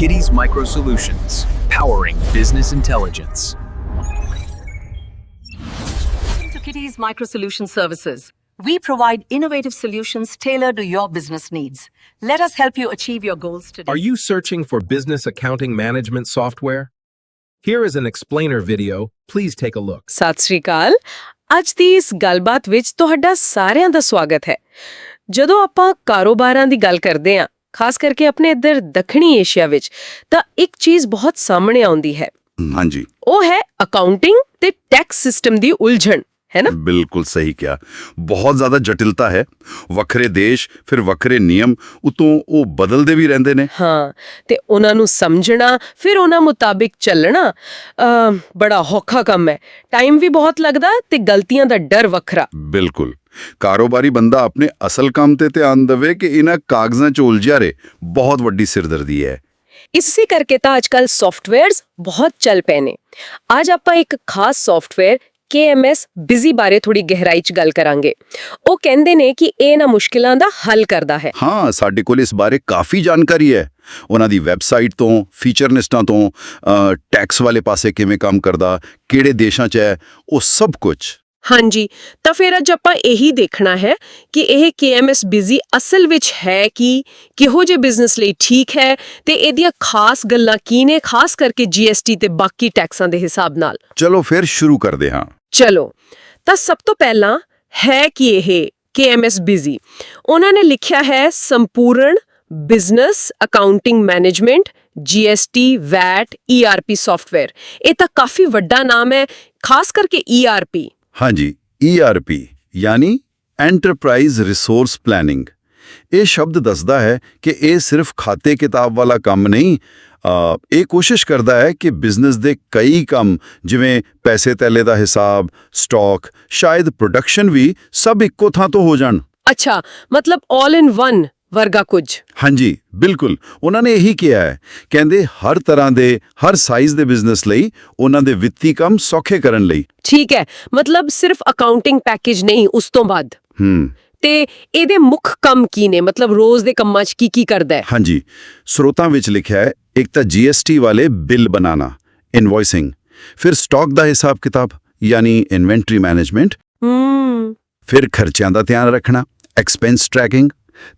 Kitty's Micro Solutions, powering business intelligence. to Kitty's Micro Solution Services. We provide innovative solutions tailored to your business needs. Let us help you achieve your goals today. Are you searching for business accounting management software? Here is an explainer video. Please take a look. Sat Sri ਅਕਾਲ ਅੱਜ ਦੀ ਇਸ ਗੱਲਬਾਤ ਵਿੱਚ ਤੁਹਾਡਾ ਸਾਰਿਆਂ ਦਾ ਸਵਾਗਤ ਹੈ ਜਦੋਂ ਆਪਾਂ ਕਾਰੋਬਾਰਾਂ ਦੀ ਗੱਲ ਕਰਦੇ ਹਾਂ ਖਾਸ ਕਰਕੇ ਆਪਣੇ ਇੱਧਰ ਦੱਖਣੀ ਏਸ਼ੀਆ ਵਿੱਚ ਤਾਂ ਇੱਕ ਚੀਜ਼ ਬਹੁਤ ਸਾਹਮਣੇ ਆਉਂਦੀ ਹੈ। ਹਾਂਜੀ। ਉਹ ਹੈ ਅਕਾਊਂਟਿੰਗ ਤੇ ਟੈਕਸ ਸਿਸਟਮ ਦੀ ਉਲਝਣ। ਹੈ ਨਾ? ਬਿਲਕੁਲ ਸਹੀ ਕਿਹਾ। ਬਹੁਤ ਜ਼ਿਆਦਾ ਜਟਿਲਤਾ ਹੈ। ਵੱਖਰੇ ਦੇਸ਼ ਫਿਰ ਵੱਖਰੇ ਨਿਯਮ ਉਤੋਂ ਉਹ ਬਦਲਦੇ ਵੀ ਰਹਿੰਦੇ ਨੇ। ਹਾਂ ਤੇ ਉਹਨਾਂ ਨੂੰ ਸਮਝਣਾ ਫਿਰ ਉਹਨਾਂ ਮੁਤਾਬਿਕ ਚੱਲਣਾ ਬੜਾ ਔਖਾ ਕੰਮ ਹੈ। ਟਾਈਮ ਵੀ ਬਹੁਤ ਲੱਗਦਾ ਤੇ ਗਲਤੀਆਂ ਦਾ ਡਰ ਵੱਖਰਾ। ਬਿਲਕੁਲ। ਕਾਰੋਬਾਰੀ ਬੰਦਾ ਆਪਣੇ ਅਸਲ ਕੰਮ ਤੇ ਧਿਆਨ ਦੇਵੇ ਕਿ ਇਹਨਾਂ ਕਾਗਜ਼ਾਂ 'ਚ ਉਲਝਿਆ ਰਹੇ। ਬਹੁਤ ਵੱਡੀ ਸਿਰਦਰਦੀ ਹੈ। ਇਸੇ ਕਰਕੇ ਤਾਂ ਅੱਜਕੱਲ ਸੌਫਟਵੇਅਰਸ ਬਹੁਤ ਚੱਲ ਪਏ ਨੇ। ਅੱਜ ਆਪਾਂ ਇੱਕ ਖਾਸ ਸੌਫਟਵੇਅਰ KMS ਬਿਜ਼ੀ ਬਾਰੇ ਥੋੜੀ ਗਹਿਰਾਈ 'ਚ ਗੱਲ ਕਰਾਂਗੇ। ਉਹ ਕਹਿੰਦੇ ਨੇ ਕਿ ਇਹ ਨਾ ਮੁਸ਼ਕਿਲਾਂ ਦਾ ਹੱਲ ਕਰਦਾ ਹੈ। ਹਾਂ, ਸਾਡੇ ਕੋਲ ਇਸ ਬਾਰੇ ਕਾਫੀ ਜਾਣਕਾਰੀ ਹੈ। ਉਹਨਾਂ ਦੀ ਵੈਬਸਾਈਟ ਤੋਂ ਫੀਚਰ ਲਿਸਟਾਂ ਤੋਂ ਟੈਕਸ ਵਾਲੇ ਪਾਸੇ ਕਿਵੇਂ ਕੰਮ ਕਰਦਾ, ਕਿਹੜੇ ਦੇਸ਼ਾਂ 'ਚ ਹੈ, ਉਹ ਸਭ ਕੁਝ ਹਾਂਜੀ ਤਾਂ ਫਿਰ ਅੱਜ ਆਪਾਂ ਇਹੀ ਦੇਖਣਾ ਹੈ ਕਿ ਇਹ KMS ਬਿਜ਼ੀ ਅਸਲ ਵਿੱਚ ਹੈ ਕੀ ਕਿਹੋ ਜਿਹੇ ਬਿਜ਼ਨਸ ਲਈ ਠੀਕ ਹੈ ਤੇ ਇਹਦੀਆਂ ਖਾਸ ਗੱਲਾਂ ਕੀ ਨੇ ਖਾਸ ਕਰਕੇ GST ਤੇ ਬਾਕੀ ਟੈਕਸਾਂ ਦੇ ਹਿਸਾਬ ਨਾਲ। ਚਲੋ ਫਿਰ ਸ਼ੁਰੂ ਕਰਦੇ ਹਾਂ। ਚਲੋ ਤਾਂ ਸਭ ਤੋਂ ਪਹਿਲਾਂ ਹੈ ਕਿ ਇਹ KMS ਬਿਜ਼ੀ ਉਹਨਾਂ ਨੇ ਲਿਖਿਆ ਹੈ ਸੰਪੂਰਨ business accounting management GST VAT ERP software ਇਹ ਤਾਂ ਕਾਫੀ ਵੱਡਾ ਨਾਮ ਹੈ ਖਾਸ ਕਰਕੇ ERP ਹਾਂਜੀ ERP ਯਾਨੀ ਐਂਟਰਪ੍ਰਾਈਜ਼ ਰਿਸੋਰਸ ਪਲੈਨਿੰਗ ਇਹ ਸ਼ਬਦ ਦੱਸਦਾ ਹੈ ਕਿ ਇਹ ਸਿਰਫ ਖਾਤੇ ਕਿਤਾਬ ਵਾਲਾ ਕੰਮ ਨਹੀਂ ਇਹ ਕੋਸ਼ਿਸ਼ ਕਰਦਾ ਹੈ ਕਿ ਬਿਜ਼ਨਸ ਦੇ ਕਈ ਕੰਮ, ਜਿਵੇਂ ਪੈਸੇ ਤੈਲੇ ਦਾ ਹਿਸਾਬ, ਸਟਾਕ, ਸ਼ਾਇਦ ਪ੍ਰੋਡਕਸ਼ਨ ਵੀ ਸਭ ਇੱਕੋ ਥਾਂ ਤੋਂ ਹੋ ਜਾਣ। ਅੱਛਾ, ਮਤਲਬ 올 ਇਨ ਵਨ ਵਰਗਾ ਕੁਝ। ਹਾਂਜੀ ਬਿਲਕੁਲ। ਉਹਨਾਂ ਨੇ ਇਹੀ ਕਿਹਾ ਹੈ। ਕਹਿੰਦੇ ਹਰ ਤਰ੍ਹਾਂ ਦੇ ਹਰ ਸਾਈਜ਼ ਦੇ ਬਿਜ਼ਨਸ ਲਈ ਉਹਨਾਂ ਦੇ ਵਿੱਤੀ ਕੰਮ ਸੌਖੇ ਕਰਨ ਲਈ। ਠੀਕ ਹੈ। ਮਤਲਬ ਸਿਰਫ ਅਕਾਊਂਟਿੰਗ ਪੈਕੇਜ ਨਹੀਂ ਉਸ ਤੋਂ ਬਾਅਦ। ਹੂੰ। ਤੇ ਇਹਦੇ ਮੁੱਖ ਕੰਮ ਕੀ ਨੇ? ਮਤਲਬ ਰੋਜ਼ ਦੇ ਕੰਮਾਂ 'ਚ ਕੀ ਕੀ ਕਰਦਾ ਹੈ? ਹਾਂਜੀ। ਸਰੋਤਾਂ ਵਿੱਚ ਲਿਖਿਆ ਹੈ ਇੱਕ ਤਾਂ GST ਵਾਲੇ ਬਿੱਲ ਬਣਾਉਣਾ ਇਨਵੋਇਸਿੰਗ ਫਿਰ ਸਟਾਕ ਦਾ ਹਿਸਾਬ ਕਿਤਾਬ ਯਾਨੀ ਇਨਵੈਂਟਰੀ ਮੈਨੇਜਮੈਂਟ ਹੂੰ। ਫਿਰ ਖਰਚਿਆਂ ਦਾ ਧਿਆਨ ਰੱਖਣਾ ਐਕਸਪੈਂਸ ਟਰੈਕਿੰਗ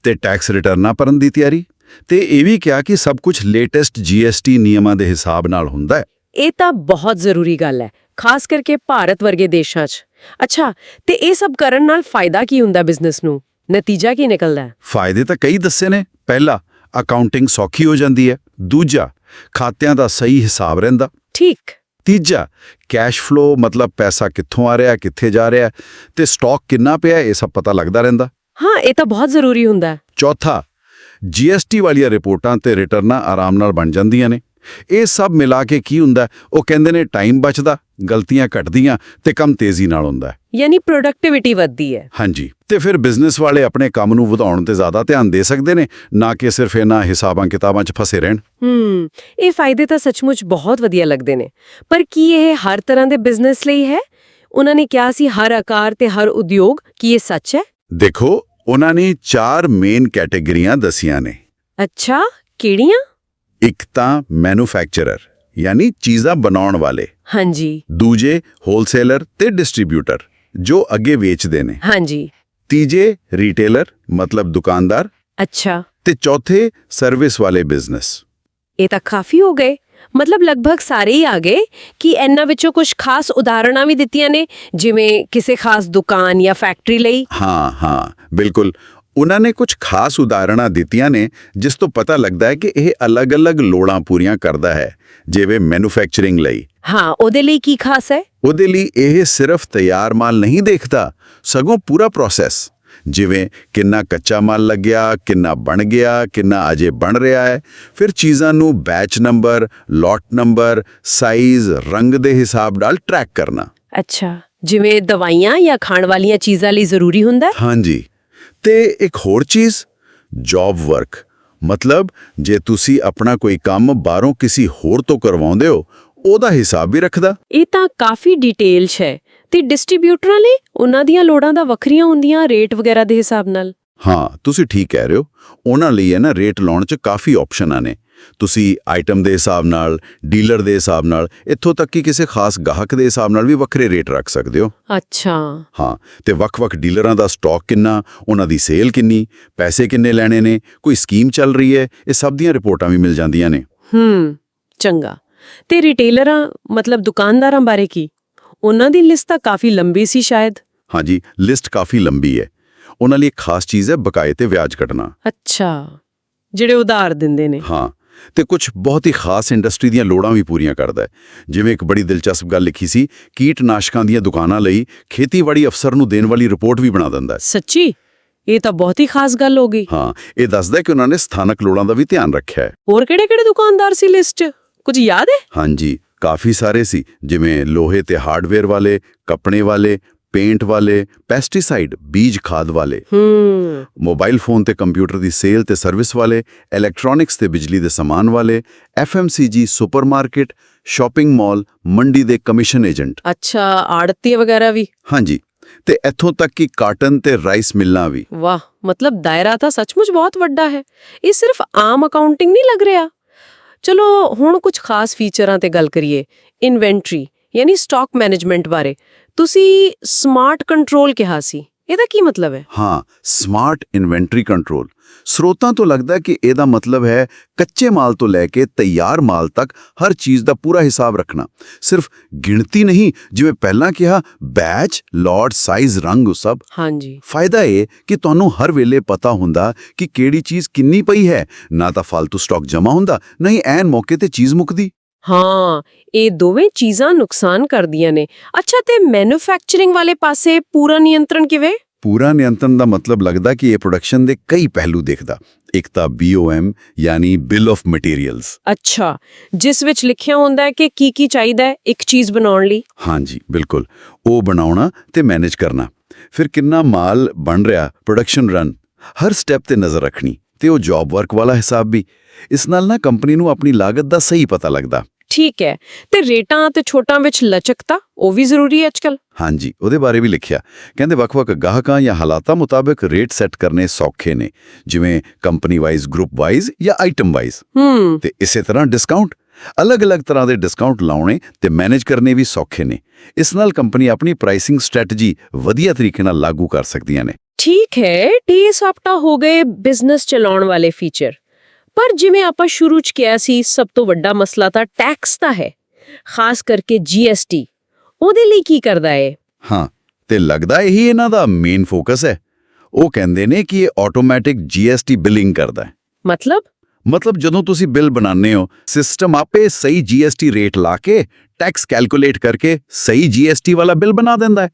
ਤੇ ਟੈਕਸ ਰਿਟਰਨਾਂ ਭਰਨ ਦੀ ਤਿਆਰੀ। ਤੇ ਇਹ ਵੀ ਕਿਹਾ ਕਿ ਸਭ ਕੁਝ ਲੇਟੈਸਟ GST ਨਿਯਮਾਂ ਦੇ ਹਿਸਾਬ ਨਾਲ ਹੁੰਦਾ ਹੈ। ਇਹ ਤਾਂ ਬਹੁਤ ਜ਼ਰੂਰੀ ਗੱਲ ਹੈ ਖਾਸ ਕਰਕੇ ਭਾਰਤ ਵਰਗੇ ਦੇਸ਼ਾਂ 'ਚ। ਅੱਛਾ ਤੇ ਇਹ ਸਭ ਕਰਨ ਨਾਲ ਫਾਇਦਾ ਕੀ ਹੁੰਦਾ ਬਿਜ਼ਨਸ ਨੂੰ? ਨਤੀਜਾ ਕੀ ਨਿਕਲਦਾ ਹੈ? ਫਾਇਦੇ ਤਾਂ ਕਈ ਦੱਸੇ ਨੇ। ਪਹਿਲਾ ਅਕਾਊਂਟਿੰਗ ਸੌਖੀ ਹੋ ਜਾਂਦੀ ਹੈ। ਦੂਜਾ ਖਾਤਿਆਂ ਦਾ ਸਹੀ ਹਿਸਾਬ ਰਹਿੰਦਾ। ਠੀਕ। ਤੀਜਾ ਕੈਸ਼ ਫਲੋ ਮਤਲਬ ਪੈਸਾ ਕਿੱਥੋਂ ਆ ਰਿਹਾ ਕਿੱਥੇ ਜਾ ਰਿਹਾ ਤੇ ਸਟਾਕ ਕਿੰਨਾ ਪਿਆ ਇਹ ਸਭ ਪਤਾ ਲੱਗਦਾ ਰਹਿੰਦਾ। ਹਾਂ ਇਹ ਤਾਂ ਬਹੁਤ ਜ਼ਰੂਰੀ ਹੁੰਦਾ ਹੈ। ਚੌਥਾ GST ਵਾਲੀਆਂ ਰਿਪੋਰਟਾਂ ਤੇ ਰਿਟਰਨਾਂ ਆਰਾਮ ਨਾਲ ਬਣ ਜਾਂਦੀਆਂ ਨੇ। ਇਹ ਸਭ ਮਿਲਾ ਕੇ ਕੀ ਹੁੰਦਾ ਉਹ ਕਹਿੰਦੇ ਨੇ ਟਾਈਮ ਬਚਦਾ ਗਲਤੀਆਂ ਘਟਦੀਆਂ ਤੇ ਕੰਮ ਤੇਜ਼ੀ ਨਾਲ ਹੁੰਦਾ। ਯਾਨੀ ਪ੍ਰੋਡਕਟਿਵਿਟੀ ਵੱਧਦੀ ਹੈ। ਹਾਂਜੀ ਤੇ ਫਿਰ ਬਿਜ਼ਨਸ ਵਾਲੇ ਆਪਣੇ ਕੰਮ ਨੂੰ ਵਧਾਉਣ ਤੇ ਜ਼ਿਆਦਾ ਧਿਆਨ ਦੇ ਸਕਦੇ ਨੇ ਨਾ ਕਿ ਸਿਰਫ ਇਹਨਾਂ ਹਿਸਾਬਾਂ ਕਿਤਾਬਾਂ 'ਚ ਫਸੇ ਰਹਿਣ। ਹੂੰ ਇਹ ਫਾਇਦੇ ਤਾਂ ਸੱਚਮੁੱਚ ਬਹੁਤ ਵਧੀਆ ਲੱਗਦੇ ਨੇ। ਪਰ ਕੀ ਇਹ ਹਰ ਤਰ੍ਹਾਂ ਦੇ ਬਿਜ਼ਨਸ ਲਈ ਹੈ? ਉਹਨਾਂ ਨੇ ਕਿਹਾ ਸੀ ਹਰ ਆਕਾਰ ਤੇ ਹਰ ਉਦਯੋਗ ਕੀ ਇਹ ਸੱਚ ਹੈ? ਦੇਖੋ ਉਹਨਾਂ ਨੇ ਚਾਰ ਮੇਨ ਕੈਟਾਗਰੀਆਂ ਦਸੀਆਂ ਨੇ। ਅੱਛਾ ਕਿਹੜੀਆਂ? ਇੱਕ ਤਾਂ ਮੈਨੂਫੈਕਚਰਰ ਯਾਨੀ ਚੀਜ਼ਾਂ ਬਣਾਉਣ ਵਾਲੇ। ਹਾਂਜੀ। ਦੂਜੇ ਹੋਲਸੇਲਰ ਤੇ ਡਿਸਟ੍ਰੀਬਿਊਟਰ ਜੋ ਅੱਗੇ ਵੇਚਦੇ ਨੇ। ਹਾਂਜੀ। ਤੀਜੇ ਰੀਟੇਲਰ ਮਤਲਬ ਦੁਕਾਨਦਾਰ। ਅੱਛਾ। ਤੇ ਚੌਥੇ ਸਰਵਿਸ ਵਾਲੇ ਬਿਜ਼ਨਸ ਇਹ ਤਾਂ ਕਾਫੀ ਹੋ ਗਏ। ਮਤਲਬ ਲਗਭਗ ਸਾਰੇ ਹੀ ਆ ਗਏ ਕਿ ਇਹਨਾਂ ਵਿੱਚੋਂ ਕੁਝ ਖਾਸ ਉਦਾਹਰਣਾਂ ਵੀ ਦਿੱਤੀਆਂ ਨੇ ਜਿਵੇਂ ਕਿਸੇ ਖਾਸ ਦੁਕਾਨ ਜਾਂ ਫੈਕਟਰੀ ਲਈ। ਹਾਂ ਹਾਂ ਬਿਲਕੁਲ। ਉਹਨਾਂ ਨੇ ਕੁਝ ਖਾਸ ਉਦਾਹਰਣਾਂ ਦਿੱਤੀਆਂ ਨੇ ਜਿਸ ਤੋਂ ਪਤਾ ਲੱਗਦਾ ਹੈ ਕਿ ਇਹ ਅਲੱਗ-ਅਲੱਗ ਲੋੜਾਂ ਪੂਰੀਆਂ ਕਰਦਾ ਹੈ ਜਿਵੇਂ ਮੈਨੂਫੈਕਚਰਿੰਗ ਲਈ। ਹਾਂ ਉਹਦੇ ਲਈ ਕੀ ਖਾਸ ਹੈ? ਉਹਦੇ ਲਈ ਇਹ ਸਿਰਫ ਤਿਆਰ ਮਾਲ ਨਹੀਂ ਦੇਖਦਾ ਸਗੋਂ ਪੂਰਾ ਪ੍ਰੋਸੈਸ। ਜਿਵੇਂ ਕਿੰਨਾ ਕੱਚਾ ਮਾਲ ਲੱਗਿਆ ਕਿੰਨਾ ਬਣ ਗਿਆ ਕਿੰਨਾ ਅਜੇ ਬਣ ਰਿਹਾ ਹੈ। ਫਿਰ ਚੀਜ਼ਾਂ ਨੂੰ batch number lot number size ਰੰਗ ਦੇ ਹਿਸਾਬ ਨਾਲ ਟਰੈਕ ਕਰਨਾ। ਅੱਛਾ ਜਿਵੇਂ ਦਵਾਈਆਂ ਜਾਂ ਖਾਣ ਵਾਲੀਆਂ ਚੀਜ਼ਾਂ ਲਈ ਜ਼ਰੂਰੀ ਹੁੰਦਾ ਹੈ? ਹਾਂਜੀ। ਤੇ ਇੱਕ ਹੋਰ ਚੀਜ਼ ਜੌਬ ਵਰਕ ਮਤਲਬ ਜੇ ਤੁਸੀਂ ਆਪਣਾ ਕੋਈ ਕੰਮ ਬਾਹਰੋਂ ਕਿਸੇ ਹੋਰ ਤੋਂ ਕਰਵਾਉਂਦੇ ਹੋ ਉਹਦਾ ਹਿਸਾਬ ਵੀ ਰੱਖਦਾ। ਇਹ ਤਾਂ ਕਾਫੀ ਡਿਟੇਲ 'ਚ ਹੈ। ਤੇ ਡਿਸਟ੍ਰੀਬਿਊਟਰਾਂ ਲਈ ਉਹਨਾਂ ਦੀਆਂ ਲੋੜਾਂ ਦਾ ਵੱਖਰੀਆਂ ਹੁੰਦੀਆਂ ਰੇਟ ਵਗੈਰਾ ਦੇ ਹਿਸਾਬ ਨਾਲ? ਹਾਂ ਤੁਸੀਂ ਠੀਕ ਕਹਿ ਰਹੇ ਹੋ। ਉਹਨਾਂ ਲਈ ਹੈ ਨਾ ਰੇਟ ਲਾਉਣ 'ਚ ਕਾਫੀ ਆਪਸ਼ਨਾਂ ਨੇ। ਤੁਸੀਂ ਆਈਟਮ ਦੇ ਹਿਸਾਬ ਨਾਲ ਡੀਲਰ ਦੇ ਹਿਸਾਬ ਨਾਲ ਇੱਥੋਂ ਤੱਕ ਕਿ ਕਿਸੇ ਖਾਸ ਗਾਹਕ ਦੇ ਹਿਸਾਬ ਨਾਲ ਵੀ ਵੱਖਰੇ ਰੇਟ ਰੱਖ ਸਕਦੇ ਹੋ। ਅੱਛਾ। ਹਾਂ ਤੇ ਵੱਖ-ਵੱਖ ਡੀਲਰਾਂ ਦਾ ਸਟਾਕ ਕਿੰਨਾ ਉਹਨਾਂ ਦੀ ਸੇਲ ਕਿੰਨੀ ਪੈਸੇ ਕਿੰਨੇ ਲੈਣੇ ਨੇ ਕੋਈ ਸਕੀਮ ਚੱਲ ਰਹੀ ਹੈ ਇਹ ਸਭ ਦੀਆਂ ਰਿਪੋਰਟਾਂ ਵੀ ਮਿਲ ਜਾਂਦੀਆਂ ਨੇ। ਹੂੰ ਚੰਗਾ। ਤੇ ਰਿਟੇਲਰਾਂ ਮਤਲਬ ਦੁਕਾਨਦਾਰਾਂ ਬਾਰੇ ਕੀ? ਉਹਨਾਂ ਦੀ ਲਿਸਟ ਤਾਂ ਕਾਫੀ ਲੰਬੀ ਸੀ ਸ਼ਾਇਦ। ਹਾਂਜੀ ਲਿਸਟ ਕਾਫੀ ਲੰਬੀ ਹੈ। ਉਹਨਾਂ ਲਈ ਇੱਕ ਖਾਸ ਚੀਜ਼ ਹੈ ਬਕਾਏ ਤੇ ਵਿਆਜ ਕੱਟਣਾ। ਅੱਛਾ ਜਿਹੜੇ ਉਧਾਰ ਦਿੰਦੇ ਨੇ। ਹਾਂ ਤੇ ਕੁਝ ਬਹੁਤ ਹੀ ਖਾਸ ਇੰਡਸਟਰੀ ਦੀਆਂ ਲੋੜਾਂ ਵੀ ਪੂਰੀਆਂ ਕਰਦਾ ਹੈ। ਜਿਵੇਂ ਇੱਕ ਬੜੀ ਦਿਲਚਸਪ ਗੱਲ ਲਿਖੀ ਸੀ ਕੀਟਨਾਸ਼ਕਾਂ ਦੀਆਂ ਦੁਕਾਨਾਂ ਲਈ ਖੇਤੀਬਾੜੀ ਅਫਸਰ ਨੂੰ ਦੇਣ ਵਾਲੀ ਰਿਪੋਰਟ ਵੀ ਬਣਾ ਦਿੰਦਾ ਹੈ। ਸੱਚੀ? ਇਹ ਤਾਂ ਬਹੁਤ ਹੀ ਖਾਸ ਗੱਲ ਹੋ ਗਈ। ਹਾਂ ਇਹ ਦੱਸਦਾ ਹੈ ਕਿ ਉਹਨਾਂ ਨੇ ਸਥਾਨਕ ਲੋੜਾਂ ਦਾ ਵੀ ਧਿਆਨ ਰੱਖਿਆ ਹੈ। ਹੋਰ ਕਿਹੜੇ-ਕਿਹੜੇ ਦੁਕਾਨਦਾਰ ਸੀ ਲਿਸਟ 'ਚ? ਕੁਝ ਯਾਦ ਹੈ? ਹਾਂਜੀ ਕਾਫੀ ਸਾਰੇ ਸੀ ਜਿਵੇਂ ਲੋਹੇ ਤੇ ਹਾਰਡਵੇਅਰ ਵਾਲੇ ਕੱਪੜੇ ਵਾਲੇ ਪੇਂਟ ਵਾਲੇ ਪੈਸਟੀਸਾਈਡ ਬੀਜ ਖਾਦ ਵਾਲੇ। ਹੂੰ। ਮੋਬਾਈਲ ਫੋਨ ਤੇ ਕੰਪਿਊਟਰ ਦੀ ਸੇਲ ਤੇ ਸਰਵਿਸ ਵਾਲੇ ਇਲੈਕਟ੍ਰੋਨਿਕਸ ਤੇ ਬਿਜਲੀ ਦੇ ਸਾਮਾਨ ਵਾਲੇ ਐਫਐਮਸੀਜੀ ਸੁਪਰਮਾਰਕਟ ਸ਼ਾਪਿੰਗ ਮਾਲ ਮੰਡੀ ਦੇ ਕਮਿਸ਼ਨ ਏਜੰਟ। ਅੱਛਾ ਆੜਤੀ ਵਗੈਰਾ ਵੀ? ਹਾਂਜੀ। ਤੇ ਇੱਥੋਂ ਤੱਕ ਕਿ ਕਾਟਨ ਤੇ ਰਾਈਸ ਮਿਲਾਂ ਵੀ। ਵਾਹ ਮਤਲਬ ਦਾਇਰਾ ਤਾਂ ਸੱਚਮੁੱਚ ਬਹੁਤ ਵੱਡਾ ਹੈ। ਇਹ ਸਿਰਫ ਆਮ ਅਕਾਊਂਟਿੰਗ ਨਹੀਂ ਲੱਗ ਰਿਹਾ? ਚਲੋ, ਹੁਣ ਕੁਝ ਖਾਸ ਫੀਚਰਾਂ ਤੇ ਗੱਲ ਕਰੀਏ। ਇਨਵੈਂਟਰੀ ਯਾਨੀ ਸਟਾਕ ਮੈਨੇਜਮੈਂਟ ਬਾਰੇ। ਤੁਸੀਂ ਸਮਾਰਟ ਕੰਟਰੋਲ ਕਿਹਾ ਸੀ। ਇਹਦਾ ਕੀ ਮਤਲਬ ਹੈ? ਹਾਂ ਸਮਾਰਟ ਇਨਵੈਂਟਰੀ ਕੰਟਰੋਲ ਸਰੋਤਾਂ ਤੋਂ ਲੱਗਦਾ ਕਿ ਇਹਦਾ ਮਤਲਬ ਹੈ ਕੱਚੇ ਮਾਲ ਤੋਂ ਲੈ ਕੇ ਤਿਆਰ ਮਾਲ ਤੱਕ ਹਰ ਚੀਜ਼ ਦਾ ਪੂਰਾ ਹਿਸਾਬ ਰੱਖਣਾ। ਸਿਰਫ ਗਿਣਤੀ ਨਹੀਂ ਜਿਵੇਂ ਪਹਿਲਾਂ ਕਿਹਾ ਬੈਚ ਲੋਟ ਸਾਈਜ਼ ਰੰਗ ਉਹ ਸਭ। ਹਾਂਜੀ। ਫਾਇਦਾ ਇਹ ਕਿ ਤੁਹਾਨੂੰ ਹਰ ਵੇਲੇ ਪਤਾ ਹੁੰਦਾ ਕਿ ਕਿਹੜੀ ਚੀਜ਼ ਕਿੰਨੀ ਪਈ ਹੈ। ਨਾ ਤਾਂ ਫालतू ਸਟਾਕ ਜਮਾ ਹੁੰਦਾ ਨਹੀਂ ਐਨ ਮੌਕੇ ਤੇ ਚੀਜ਼ ਮੁੱਕਦੀ। ਹਾਂ ਇਹ ਦੋਵੇਂ ਚੀਜ਼ਾਂ ਨੁਕਸਾਨ ਕਰਦੀਆਂ ਨੇ। ਅੱਛਾ ਤੇ ਮੈਨੂਫੈਕਚਰਿੰਗ ਵਾਲੇ ਪਾਸੇ ਪੂਰਾ ਨਿਯੰਤਰਣ ਕਿਵੇਂ? ਪੂਰਾ ਨਿਯੰਤਰਣ ਦਾ ਮਤਲਬ ਲੱਗਦਾ ਕਿ ਇਹ ਪ੍ਰੋਡਕਸ਼ਨ ਦੇ ਕਈ ਪਹਿਲੂ ਦੇਖਦਾ। ਇੱਕ ਤਾਂ BOM ਯਾਨੀ ਬਿਲ ਆਫ ਮਟੀਰੀਅਲਸ ਅੱਛਾ ਜਿਸ ਵਿੱਚ ਲਿਖਿਆ ਹੁੰਦਾ ਹੈ ਕਿ ਕੀ ਕੀ ਚਾਹੀਦਾ ਹੈ ਇੱਕ ਚੀਜ਼ ਬਣਾਉਣ ਲਈ। ਹਾਂਜੀ ਬਿਲਕੁਲ। ਉਹ ਬਣਾਉਣਾ ਤੇ ਮੈਨੇਜ ਕਰਨਾ। ਫਿਰ ਕਿੰਨਾ ਮਾਲ ਬਣ ਰਿਹਾ ਪ੍ਰੋਡਕਸ਼ਨ ਰਨ ਹਰ ਸਟੈਪ ਤੇ ਨਜ਼ਰ ਰੱਖਣੀ। ਤੇ ਉਹ ਜੌਬ ਵਰਕ ਵਾਲਾ ਹਿਸਾਬ ਵੀ। ਇਸ ਨਾਲ ਨਾ ਕੰਪਨੀ ਨੂੰ ਆਪਣੀ ਲਾਗਤ ਦਾ ਸਹੀ ਪਤਾ ਲੱਗਦਾ। ਠੀਕ ਹੈ। ਤੇ ਰੇਟਾਂ ਤੇ ਛੋਟਾਂ ਵਿੱਚ ਲਚਕਤਾ ਉਹ ਵੀ ਜ਼ਰੂਰੀ ਹੈ ਅੱਜਕੱਲ ਹਾਂਜੀ ਉਹਦੇ ਬਾਰੇ ਵੀ ਲਿਖਿਆ। ਕਹਿੰਦੇ ਵੱਖ-ਵੱਖ ਗਾਹਕਾਂ ਜਾਂ ਹਾਲਾਤਾਂ ਮੁਤਾਬਕ ਰੇਟ ਸੈੱਟ ਕਰਨੇ ਸੌਖੇ ਨੇ। ਜਿਵੇਂ ਕੰਪਨੀ ਵਾਈਜ਼ ਗਰੁੱਪ ਵਾਈਜ਼ ਜਾਂ ਆਈਟਮ ਵਾਈਜ਼ ਹੂੰ। ਤੇ ਇਸੇ ਤਰ੍ਹਾਂ ਡਿਸਕਾਊਂਟ ਅਲੱਗ-ਅਲੱਗ ਤਰ੍ਹਾਂ ਦੇ ਡਿਸਕਾਊਂਟ ਲਾਉਣੇ ਤੇ ਮੈਨੇਜ ਕਰਨੇ ਵੀ ਸੌਖੇ ਨੇ। ਇਸ ਨਾਲ ਕੰਪਨੀ ਆਪਣੀ ਪ੍ਰਾਈਸਿੰਗ ਸਟ੍ਰੈਟਜੀ ਵਧੀਆ ਤਰੀਕੇ ਨਾਲ ਲਾਗੂ ਕਰ ਸਕਦੀਆਂ ਨੇ। ਠੀਕ ਹੈ ਟੀ ਸਾਪਟਾ ਹੋ ਗਏ ਬਿਜ਼ਨਸ ਚਲਾਉਣ ਵਾਲੇ ਫੀਚਰ ਪਰ ਜਿਵੇਂ ਆਪਾਂ ਸ਼ੁਰੂ ਚ ਕਿਹਾ ਸੀ ਸਭ ਤੋਂ ਵੱਡਾ ਮਸਲਾ ਤਾਂ ਟੈਕਸ ਦਾ ਹੈ। ਖਾਸ ਕਰਕੇ ਜੀਐਸਟੀ ਉਹਦੇ ਲਈ ਕੀ ਕਰਦਾ ਹੈ ਹਾਂ ਤੇ ਲੱਗਦਾ ਇਹੀ ਇਹਨਾਂ ਦਾ ਮੇਨ ਫੋਕਸ ਹੈ। ਉਹ ਕਹਿੰਦੇ ਨੇ ਕਿ ਇਹ ਆਟੋਮੈਟਿਕ ਜੀਐਸਟੀ ਬਿਲਿੰਗ ਕਰਦਾ ਹੈ। ਮਤਲਬ? ਮਤਲਬ ਜਦੋਂ ਤੁਸੀਂ ਬਿੱਲ ਬਣਾਉਂਦੇ ਹੋ ਸਿਸਟਮ ਆਪੇ ਸਹੀ ਜੀਐਸਟੀ ਰੇਟ ਲਾ ਕੇ ਟੈਕਸ ਕੈਲਕੂਲੇਟ ਕਰਕੇ ਸਹੀ ਜੀਐਸਟੀ ਵਾਲਾ ਬਿੱਲ ਬਣਾ ਦਿੰਦਾ ਹੈ।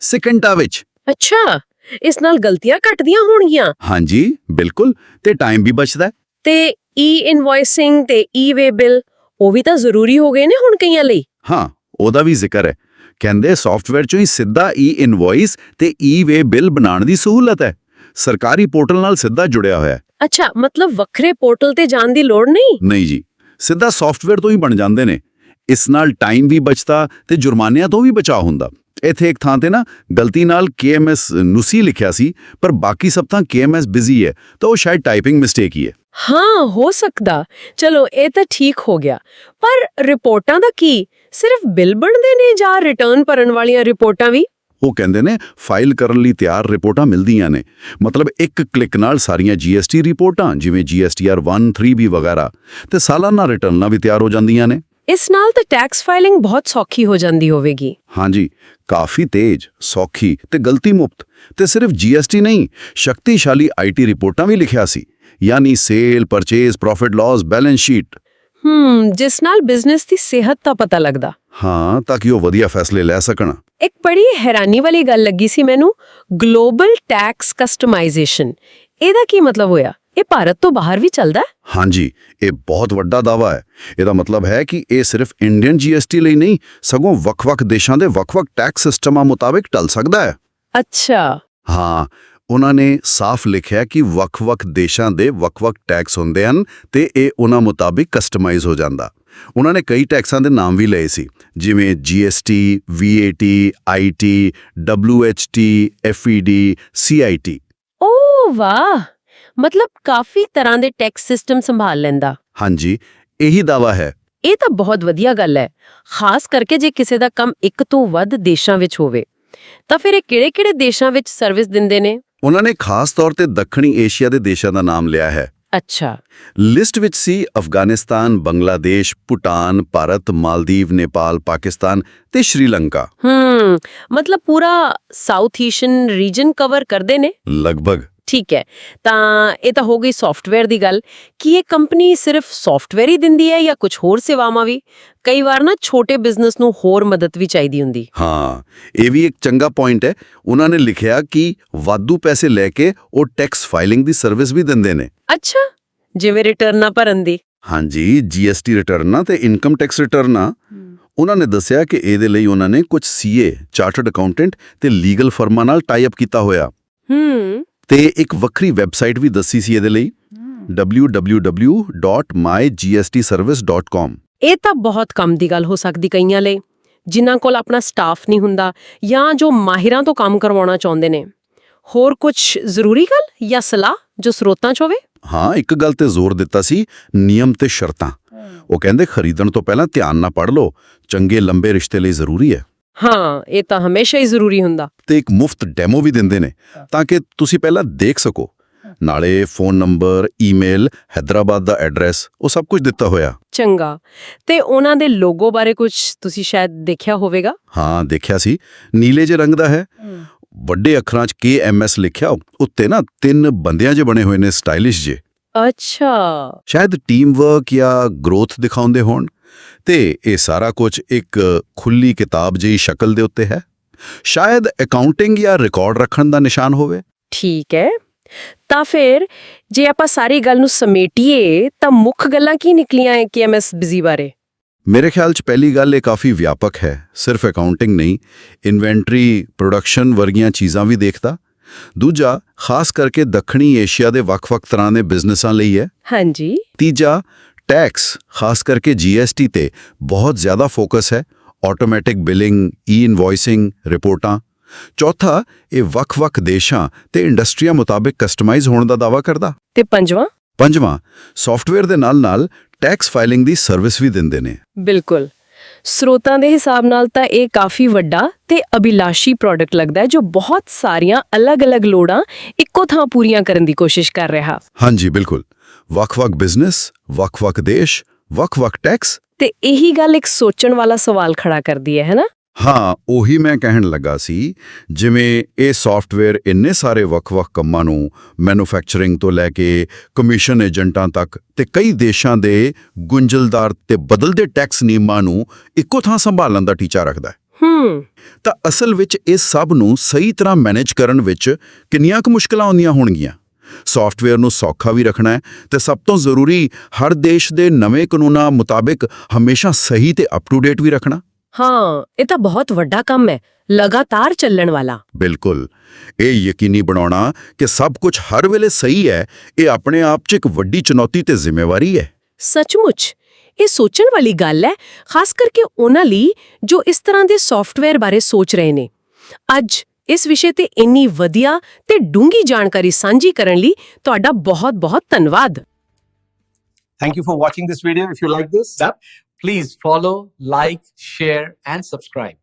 ਸੈਕਿੰਡਾਂ ਵਿੱਚ। ਅੱਛਾ। ਇਸ ਨਾਲ ਗਲਤੀਆਂ ਘਟਦੀਆਂ ਹੋਣਗੀਆਂ। ਹਾਂਜੀ ਬਿਲਕੁਲ ਤੇ ਟਾਈਮ ਵੀ ਬਚਦਾ ਹੈ। ਤੇ ਈ ਇਨਵੋਇਸਿੰਗ ਤੇ ਈ ਵੇ ਬਿਲ ਉਹ ਵੀ ਤਾਂ ਜ਼ਰੂਰੀ ਹੋ ਗਏ ਨੇ ਹੁਣ ਕਈਆਂ ਲਈ। ਹਾਂ ਉਹਦਾ ਵੀ ਜ਼ਿਕਰ ਹੈ। ਕਹਿੰਦੇ ਸੌਫਟਵੇਅਰ ਚੋਂ ਹੀ ਸਿੱਧਾ ਈ ਇਨਵੋਇਸ ਤੇ ਈ ਵੇ ਬਿੱਲ ਬਣਾਉਣ ਦੀ ਸਹੂਲਤ ਹੈ। ਸਰਕਾਰੀ ਪੋਰਟਲ ਨਾਲ ਸਿੱਧਾ ਜੁੜਿਆ ਹੋਇਆ ਹੈ। ਅੱਛਾ ਮਤਲਬ ਵੱਖਰੇ ਪੋਰਟਲ ਤੇ ਜਾਣ ਦੀ ਲੋੜ ਨਹੀਂ? ਨਹੀਂ ਜੀ ਸਿੱਧਾ ਸੌਫਟਵੇਅਰ ਤੋਂ ਹੀ ਬਣ ਜਾਂਦੇ ਨੇ। ਇਸ ਨਾਲ ਟਾਈਮ ਵੀ ਬਚਦਾ ਤੇ ਜੁਰਮਾਨਿਆਂ ਤੋਂ ਵੀ ਬਚਾਅ ਹੁੰਦਾ। ਇੱਥੇ ਇੱਕ ਥਾਂ ਤੇ ਨਾ ਗਲਤੀ ਨਾਲ KMS ਨੁਸੀ ਲਿਖਿਆ ਸੀ ਪਰ ਬਾਕੀ ਸਭ ਤਾਂ KMS ਬਿਜ਼ੀ ਹੈ ਤਾਂ ਉਹ ਸ਼ਾਇਦ ਟਾਈਪਿੰਗ ਮਿਸਟੇਕ ਹੀ ਹੈ। ਹਾਂ ਹੋ ਸਕਦਾ। ਚਲੋ ਇਹ ਤਾਂ ਠੀਕ ਹੋ ਗਿਆ। ਪਰ ਰਿਪੋਰਟਾਂ ਦਾ ਕੀ? ਸਿਰਫ ਬਿੱਲ ਬਣਦੇ ਨੇ ਜਾਂ ਰਿਟਰਨ ਭਰਨ ਵਾਲੀਆਂ ਰਿਪੋਰਟਾਂ ਵੀ? ਉਹ ਕਹਿੰਦੇ ਨੇ ਫਾਈਲ ਕਰਨ ਲਈ ਤਿਆਰ ਰਿਪੋਰਟਾਂ ਮਿਲਦੀਆਂ ਨੇ। ਮਤਲਬ ਇੱਕ ਕਲਿੱਕ ਨਾਲ ਸਾਰੀਆਂ GST ਰਿਪੋਰਟਾਂ ਜਿਵੇਂ GSTR 1 3B ਵਗੈਰਾ ਤੇ ਸਾਲਾਨਾ ਰਿਟਰਨਾਂ ਵੀ ਤਿਆਰ ਹੋ ਜਾਂਦੀਆਂ ਨੇ। ਇਸ ਨਾਲ ਤਾਂ ਟੈਕਸ ਫਾਈਲਿੰਗ ਬਹੁਤ ਸੌਖੀ ਹੋ ਜਾਂਦੀ ਹੋਵੇਗੀ। ਹਾਂਜੀ ਕਾਫੀ ਤੇਜ਼ ਸੌਖੀ ਤੇ ਗਲਤੀ ਮੁਕਤ ਤੇ ਸਿਰਫ GST ਨਹੀਂ ਸ਼ਕਤੀਸ਼ਾਲੀ IT ਰਿਪੋਰਟਾਂ ਵੀ ਲਿਖਿਆ ਸੀ ਯਾਨੀ sale purchase profit loss balance sheet ਹੂੰ ਜਿਸ ਨਾਲ ਬਿਜ਼ਨਸ ਦੀ ਸਿਹਤ ਦਾ ਪਤਾ ਲੱਗਦਾ। ਹਾਂ ਤਾਂ ਕਿ ਉਹ ਵਧੀਆ ਫੈਸਲੇ ਲੈ ਸਕਣ। ਇੱਕ ਬੜੀ ਹੈਰਾਨੀ ਵਾਲੀ ਗੱਲ ਲੱਗੀ ਸੀ ਮੈਨੂੰ ਗਲੋਬਲ ਟੈਕਸ ਕਸਟਮਾਈਜ਼ੇਸ਼ਨ ਇਹਦਾ ਕੀ ਮਤਲਬ ਹੋਇਆ? ਇਹ ਭਾਰਤ ਤੋਂ ਬਾਹਰ ਵੀ ਚੱਲਦਾ ਹੈ? ਹਾਂਜੀ ਇਹ ਬਹੁਤ ਵੱਡਾ ਦਾਵਾ ਹੈ। ਇਹਦਾ ਮਤਲਬ ਹੈ ਕਿ ਇਹ ਸਿਰਫ ਇੰਡੀਅਨ GST ਲਈ ਨਹੀਂ ਸਗੋਂ ਵੱਖ-ਵੱਖ ਦੇਸ਼ਾਂ ਦੇ ਵੱਖ-ਵੱਖ ਟੈਕਸ ਸਿਸਟਮਾਂ ਮੁਤਾਬਿਕ ਟਲ ਸਕਦਾ ਹੈ। ਅੱਛਾ। ਹਾਂ ਉਹਨਾਂ ਨੇ ਸਾਫ਼ ਲਿਖਿਆ ਕਿ ਵੱਖ-ਵੱਖ ਦੇਸ਼ਾਂ ਦੇ ਵੱਖ-ਵੱਖ ਟੈਕਸ ਹੁੰਦੇ ਹਨ ਤੇ ਇਹ ਉਹਨਾਂ ਮੁਤਾਬਿਕ ਕਸਟਮਾਈਜ਼ ਹੋ ਜਾਂਦਾ। ਉਹਨਾਂ ਨੇ ਕਈ ਟੈਕਸਾਂ ਦੇ ਨਾਮ ਵੀ ਲਏ ਸੀ ਜਿਵੇਂ GST, VAT, IT, WHT, FED, CIT ਓ ਵਾਹ! ਮਤਲਬ ਕਾਫੀ ਤਰ੍ਹਾਂ ਦੇ ਟੈਕਸ ਸਿਸਟਮ ਸੰਭਾਲ ਲੈਂਦਾ। ਹਾਂਜੀ ਇਹੀ ਦਾਵਾ ਹੈ। ਇਹ ਤਾਂ ਬਹੁਤ ਵਧੀਆ ਗੱਲ ਹੈ। ਖਾਸ ਕਰਕੇ ਜੇ ਕਿਸੇ ਦਾ ਕੰਮ ਇੱਕ ਤੋਂ ਵੱਧ ਦੇਸ਼ਾਂ ਵਿੱਚ ਹੋਵੇ ਤਾਂ ਫਿਰ ਇਹ ਕਿਹੜੇ-ਕਿਹੜੇ ਦੇਸ਼ਾਂ ਵਿੱਚ ਸਰਵਿਸ ਦਿੰਦੇ ਨੇ? ਉਹਨਾਂ ਨੇ ਖਾਸ ਤੌਰ ਤੇ ਦੱਖਣੀ ਏਸ਼ੀਆ ਦੇ ਦੇਸ਼ਾਂ ਦਾ ਨਾਮ ਲਿਆ ਹੈ। ਅੱਛਾ। ਲਿਸਟ ਵਿੱਚ ਸੀ ਅਫਗਾਨਿਸਤਾਨ ਬੰਗਲਾਦੇਸ਼ ਭੂਟਾਨ ਭਾਰਤ ਮਾਲਦੀਵ ਨੇਪਾਲ ਪਾਕਿਸਤਾਨ ਤੇ ਸ਼੍ਰੀਲੰਕਾ। ਹੂੰ ਮਤਲਬ ਪੂਰਾ ਸਾਊਥ ਏਸ਼ੀਅਨ ਰੀਜਨ ਕਵਰ ਕਰਦੇ ਨੇ? ਲਗਭਗ। ਠੀਕ ਹੈ। ਤਾਂ ਇਹ ਤਾਂ ਹੋ ਗਈ ਸੌਫਟਵੇਅਰ ਦੀ ਗੱਲ ਕੀ ਇਹ ਕੰਪਨੀ ਸਿਰਫ ਸੌਫਟਵੇਅਰ ਹੀ ਦਿੰਦੀ ਹੈ ਜਾਂ ਕੁਝ ਹੋਰ ਸੇਵਾਵਾਂ ਵੀ? ਕਈ ਵਾਰ ਨਾ ਛੋਟੇ ਬਿਜ਼ਨਸ ਨੂੰ ਹੋਰ ਮਦਦ ਵੀ ਚਾਹੀਦੀ ਹੁੰਦੀ। ਹਾਂ ਇਹ ਵੀ ਇੱਕ ਚੰਗਾ ਪੁਆਇੰਟ ਹੈ। ਉਹਨਾਂ ਨੇ ਲਿਖਿਆ ਕਿ ਵਾਧੂ ਪੈਸੇ ਲੈ ਕੇ ਉਹ ਟੈਕਸ ਫਾਈਲਿੰਗ ਦੀ ਸਰਵਿਸ ਵੀ ਦਿੰਦੇ ਨੇ। ਅੱਛਾ ਜਿਵੇਂ ਰਿਟਰਨਾਂ ਭਰਨ ਦੀ। ਹਾਂਜੀ ਜੀਐਸਟੀ ਰਿਟਰਨਾਂ ਤੇ ਇਨਕਮ ਟੈਕਸ ਰਿਟਰਨਾਂ ਉਹਨਾਂ ਨੇ ਦੱਸਿਆ ਕਿ ਇਹਦੇ ਲਈ ਉਹਨਾਂ ਨੇ ਕੁਝ ਸੀਏ ਚਾਰਟਰਡ ਅਕਾਊਂਟੈਂਟ ਤੇ ਲੀਗਲ ਫਰਮਾਂ ਨਾਲ ਟਾਈ ਅਪ ਕੀਤਾ ਹੋਇਆ। ਹੂੰ। ਤੇ ਇੱਕ ਵੱਖਰੀ ਵੈਬਸਾਈਟ ਵੀ ਦੱਸੀ ਸੀ ਇਹਦੇ ਲਈ www.mygstservice.com ਇਹ ਤਾਂ ਬਹੁਤ ਕੰਮ ਦੀ ਗੱਲ ਹੋ ਸਕਦੀ ਕਈਆਂ ਲਈ ਜਿਨ੍ਹਾਂ ਕੋਲ ਆਪਣਾ ਸਟਾਫ ਨਹੀਂ ਹੁੰਦਾ ਜਾਂ ਜੋ ਮਾਹਿਰਾਂ ਤੋਂ ਕੰਮ ਕਰਵਾਉਣਾ ਚਾਹੁੰਦੇ ਨੇ। ਹੋਰ ਕੁਝ ਜ਼ਰੂਰੀ ਗੱਲ ਜਾਂ ਸਲਾਹ ਜੋ ਸਰੋਤਾਂ 'ਚ ਹੋਵੇ? ਹਾਂ ਇੱਕ ਗੱਲ ਤੇ ਜ਼ੋਰ ਦਿੱਤਾ ਸੀ ਨਿਯਮ ਤੇ ਸ਼ਰਤਾਂ। ਉਹ ਕਹਿੰਦੇ ਖਰੀਦਣ ਤੋਂ ਪਹਿਲਾਂ ਧਿਆਨ ਨਾਲ ਪੜ੍ਹ ਲਓ ਚੰਗੇ ਲੰਬੇ ਰਿਸ਼ਤੇ ਲਈ ਜ਼ਰੂਰੀ ਹੈ। ਹਾਂ ਇਹ ਤਾਂ ਹਮੇਸ਼ਾ ਹੀ ਜ਼ਰੂਰੀ ਹੁੰਦਾ। ਤੇ ਇੱਕ ਮੁਫਤ ਡੈਮੋ ਵੀ ਦਿੰਦੇ ਨੇ ਤਾਂ ਕਿ ਤੁਸੀਂ ਪਹਿਲਾਂ ਦੇਖ ਸਕੋ। ਨਾਲੇ ਫੋਨ ਨੰਬਰ ਈਮੇਲ ਹੈਦਰਾਬਾਦ ਦਾ ਐਡਰੈਸ ਉਹ ਸਭ ਕੁਝ ਦਿੱਤਾ ਹੋਇਆ। ਚੰਗਾ। ਤੇ ਉਹਨਾਂ ਦੇ ਲੋਗੋ ਬਾਰੇ ਕੁਝ ਤੁਸੀਂ ਸ਼ਾਇਦ ਦੇਖਿਆ ਹੋਵੇਗਾ? ਹਾਂ ਦੇਖਿਆ ਸੀ। ਨੀਲੇ ਜਿਹੇ ਰੰਗ ਦਾ ਹੈ। ਵੱਡੇ ਅੱਖਰਾਂ 'ਚ KMS ਲਿਖਿਆ ਉੱਤੇ ਨਾ ਤਿੰਨ ਬੰਦਿਆਂ ਜਿਹੇ ਬਣੇ ਹੋਏ ਨੇ ਸਟਾਈਲਿਸ਼ ਜੇ ਅੱਛਾ। ਸ਼ਾਇਦ ਟੀਮ ਵਰਕ ਜਾਂ ਗਰੋਥ ਦਿਖਾਉਂਦੇ ਹੋਣ। ਤੇ ਇਹ ਸਾਰਾ ਕੁਝ ਇੱਕ ਖੁੱਲੀ ਕਿਤਾਬ ਜਿਹੀ ਸ਼ਕਲ ਦੇ ਉੱਤੇ ਹੈ। ਸ਼ਾਇਦ ਅਕਾਊਂਟਿੰਗ ਜਾਂ ਰਿਕਾਰਡ ਰੱਖਣ ਦਾ ਨਿਸ਼ਾਨ ਹੋਵੇ। ਠੀਕ ਹੈ। ਤਾਂ ਫਿਰ ਜੇ ਆਪਾਂ ਸਾਰੀ ਗੱਲ ਨੂੰ ਸਮੇਟੀਏ ਤਾਂ ਮੁੱਖ ਗੱਲਾਂ ਕੀ ਨਿਕਲੀਆਂ ਹੈ ਕੇਐਮਐਸ ਬਿਜ਼ੀ ਬਾਰੇ? ਮੇਰੇ ਖਿਆਲ 'ਚ ਪਹਿਲੀ ਗੱਲ ਇਹ ਕਾਫੀ ਵਿਆਪਕ ਹੈ। ਸਿਰਫ ਅਕਾਊਂਟਿੰਗ ਨਹੀਂ ਇਨਵੈਂਟਰੀ ਪ੍ਰੋਡਕਸ਼ਨ ਵਰਗੀਆਂ ਚੀਜ਼ਾਂ ਵੀ ਦੇਖਦਾ। ਦੂਜਾ ਖਾਸ ਕਰਕੇ ਦੱਖਣੀ ਏਸ਼ੀਆ ਦੇ ਵੱਖ-ਵੱਖ ਤਰ੍ਹਾਂ ਦੇ ਬਿਜ਼ਨਸਾਂ ਲਈ ਹੈ। ਹਾਂਜੀ। ਤੀਜਾ ਟੈਕਸ ਖਾਸ ਕਰਕੇ ਜੀਐਸਟੀ ਤੇ ਬਹੁਤ ਜ਼ਿਆਦਾ ਫੋਕਸ ਹੈ ਆਟੋਮੈਟਿਕ ਬਿਲਿੰਗ ਈ-ਇਨਵੋਇਸਿੰਗ ਰਿਪੋਰਟਾਂ ਚੌਥਾ ਇਹ ਵੱਖ-ਵੱਖ ਦੇਸ਼ਾਂ ਤੇ ਇੰਡਸਟਰੀਆਂ ਮੁਤਾਬਕ ਕਸਟਮਾਈਜ਼ ਹੋਣ ਦਾ ਦਾਅਵਾ ਕਰਦਾ ਤੇ ਪੰਜਵਾਂ ਪੰਜਵਾਂ ਸੌਫਟਵੇਅਰ ਦੇ ਨਾਲ-ਨਾਲ ਟੈਕਸ ਫਾਈਲਿੰਗ ਦੀ ਸਰਵਿਸ ਵੀ ਦਿੰਦੇ ਨੇ ਬਿਲਕੁਲ ਸਰੋਤਾਂ ਦੇ ਹਿਸਾਬ ਨਾਲ ਤਾਂ ਇਹ ਕਾਫੀ ਵੱਡਾ ਤੇ ਅਭਿਲਾਸ਼ੀ ਪ੍ਰੋਡਕਟ ਲੱਗਦਾ ਹੈ ਜੋ ਬਹੁਤ ਸਾਰੀਆਂ ਅਲੱਗ-ਅਲੱਗ ਲੋੜਾਂ ਇੱਕੋ ਥਾਂ ਪੂਰੀਆਂ ਕਰਨ ਦੀ ਕੋਸ਼ਿਸ਼ ਕਰ ਰਿਹਾ ਹਾਂਜੀ ਬਿਲਕੁਲ ਵੱਖ-ਵੱਖ ਬਿਜ਼ਨਸ ਵੱਖ-ਵੱਖ ਦੇਸ਼ ਵੱਖ-ਵੱਖ ਟੈਕਸ ਤੇ ਇਹੀ ਗੱਲ ਇੱਕ ਸੋਚਣ ਵਾਲਾ ਸਵਾਲ ਖੜਾ ਕਰਦੀ ਹੈ ਹੈਨਾ ਹਾਂ ਉਹੀ ਮੈਂ ਕਹਿਣ ਲੱਗਾ ਸੀ ਜਿਵੇਂ ਇਹ ਸੌਫਟਵੇਅਰ ਇੰਨੇ ਸਾਰੇ ਵੱਖ-ਵੱਖ ਕੰਮਾਂ ਨੂੰ ਮੈਨੂਫੈਕਚਰਿੰਗ ਤੋਂ ਲੈ ਕੇ ਕਮਿਸ਼ਨ ਏਜੰਟਾਂ ਤੱਕ ਤੇ ਕਈ ਦੇਸ਼ਾਂ ਦੇ ਗੁੰਝਲਦਾਰ ਤੇ ਬਦਲਦੇ ਟੈਕਸ ਨਿਯਮਾਂ ਨੂੰ ਇੱਕੋ ਥਾਂ ਸੰਭਾਲਣ ਦਾ ਟੀਚਾ ਰੱਖਦਾ ਹੈ। ਹੂੰ। ਤਾਂ ਅਸਲ ਵਿੱਚ ਇਹ ਸਭ ਨੂੰ ਸਹੀ ਤਰ੍ਹਾਂ ਮੈਨੇਜ ਕਰਨ ਵਿੱਚ ਕਿੰਨੀਆਂ ਕੁ ਮੁਸ਼ਕਲਾਂ ਆਉਂਦੀਆਂ ਹੋਣਗੀਆਂ? ਸੌਫਟਵੇਅਰ ਨੂੰ ਸੌਖਾ ਵੀ ਰੱਖਣਾ ਹੈ ਤੇ ਸਭ ਤੋਂ ਜ਼ਰੂਰੀ ਹਰ ਦੇਸ਼ ਦੇ ਨਵੇਂ ਕਾਨੂੰਨਾਂ ਮੁਤਾਬਕ ਹਮੇਸ਼ਾ ਸਹੀ ਤੇ ਅਪ ਟੂ ਡੇਟ ਵੀ ਰੱਖਣਾ। ਹਾਂ ਇਹ ਤਾਂ ਬਹੁਤ ਵੱਡਾ ਕੰਮ ਹੈ ਲਗਾਤਾਰ ਚੱਲਣ ਵਾਲਾ। ਬਿਲਕੁਲ। ਇਹ ਯਕੀਨੀ ਬਣਾਉਣਾ ਕਿ ਸਭ ਕੁਝ ਹਰ ਵੇਲੇ ਸਹੀ ਹੈ ਇਹ ਆਪਣੇ ਆਪ 'ਚ ਇੱਕ ਵੱਡੀ ਚੁਣੌਤੀ ਤੇ ਜ਼ਿੰਮੇਵਾਰੀ ਹੈ। ਸੱਚਮੁੱਚ ਇਹ ਸੋਚਣ ਵਾਲੀ ਗੱਲ ਹੈ ਖਾਸ ਕਰਕੇ ਉਹਨਾਂ ਲਈ ਜੋ ਇਸ ਤਰ੍ਹਾਂ ਦੇ ਸੌਫਟਵੇਅਰ ਬਾਰੇ ਸੋਚ ਰਹੇ ਨੇ। ਅੱਜ ਇਸ ਵਿਸ਼ੇ ਤੇ ਇੰਨੀ ਵਧੀਆ ਤੇ ਡੂੰਗੀ ਜਾਣਕਾਰੀ ਸਾਂਝੀ ਕਰਨ ਲਈ ਤੁਹਾਡਾ ਬਹੁਤ-ਬਹੁਤ ਧੰਨਵਾਦ Thank you for watching this video. If you like this, Please follow, like, share, and subscribe.